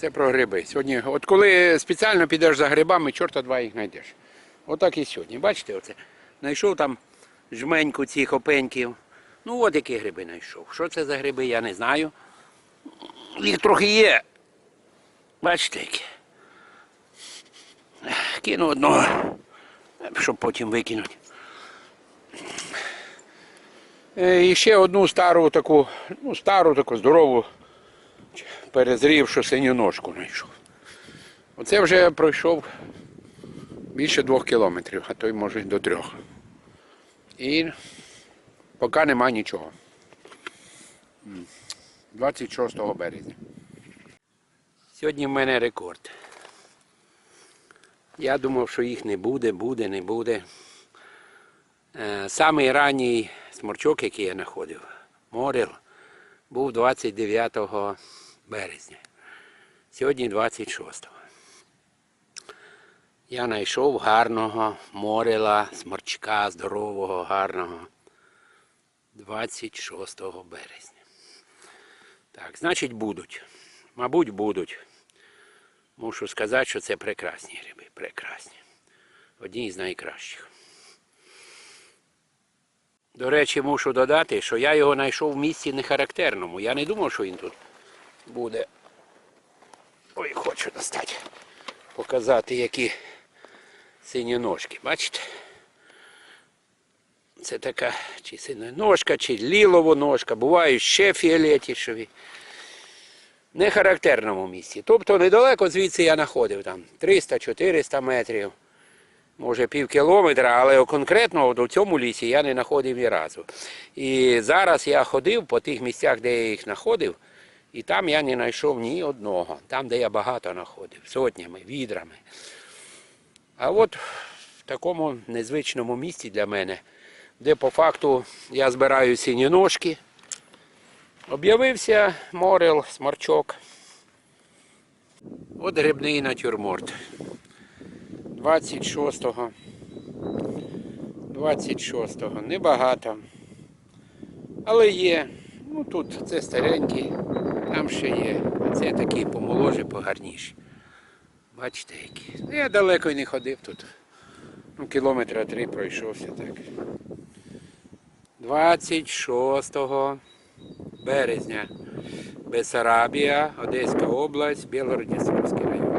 Це про гриби. Сьогодні, от коли спеціально підеш за грибами, чорта два їх знайдеш. Отак і сьогодні. Бачите, оце. Знайшов там жменьку цих опеньків. Ну от які гриби знайшов. Що це за гриби, я не знаю. Їх трохи є. Бачите які. Кину одного, щоб потім викинути. Е, І ще одну стару таку, ну стару таку здорову перезрівшу синю ножку знайшов. Оце вже пройшов більше двох кілометрів, а то й може до трьох. І поки нема нічого. 26 березня. Сьогодні в мене рекорд. Я думав, що їх не буде, буде, не буде. Е, Самий ранній сморчок, який я знаходив, морил, був 29 березня. Сьогодні 26. Я знайшов гарного морила, сморчка, здорового, гарного. 26 березня. Так, значить будуть. Мабуть, будуть. Мушу сказати, що це прекрасні гриби. Прекрасні. Одні з найкращих. До речі, мушу додати, що я його знайшов в місці нехарактерному. Я не думав, що він тут буде. Ой, хочу достати. Показати, які сині ножки. Бачите? Це така чи синя ножка, чи лілова ножка. Бувають ще фіолетішові. В нехарактерному місці. Тобто недалеко звідси я знаходив там 300-400 метрів може пів кілометра, але конкретно до цьому лісі я не знаходив ні разу. І зараз я ходив по тих місцях, де я їх знаходив, і там я не знайшов ні одного. Там, де я багато знаходив, сотнями, відрами. А от в такому незвичному місці для мене, де по факту я збираю сині ножки, об'явився морел, сморчок. От грибний натюрморт. 26-го. 26-го. Небагато. Але є. Ну тут це старенький, там ще є. А це такі помоложе, погарніші. Бачите які. Ну, Я далеко й не ходив тут. Ну, кілометра три пройшовся так. 26 березня. Бесарабія, Одеська область, Білгород-Дністровський район.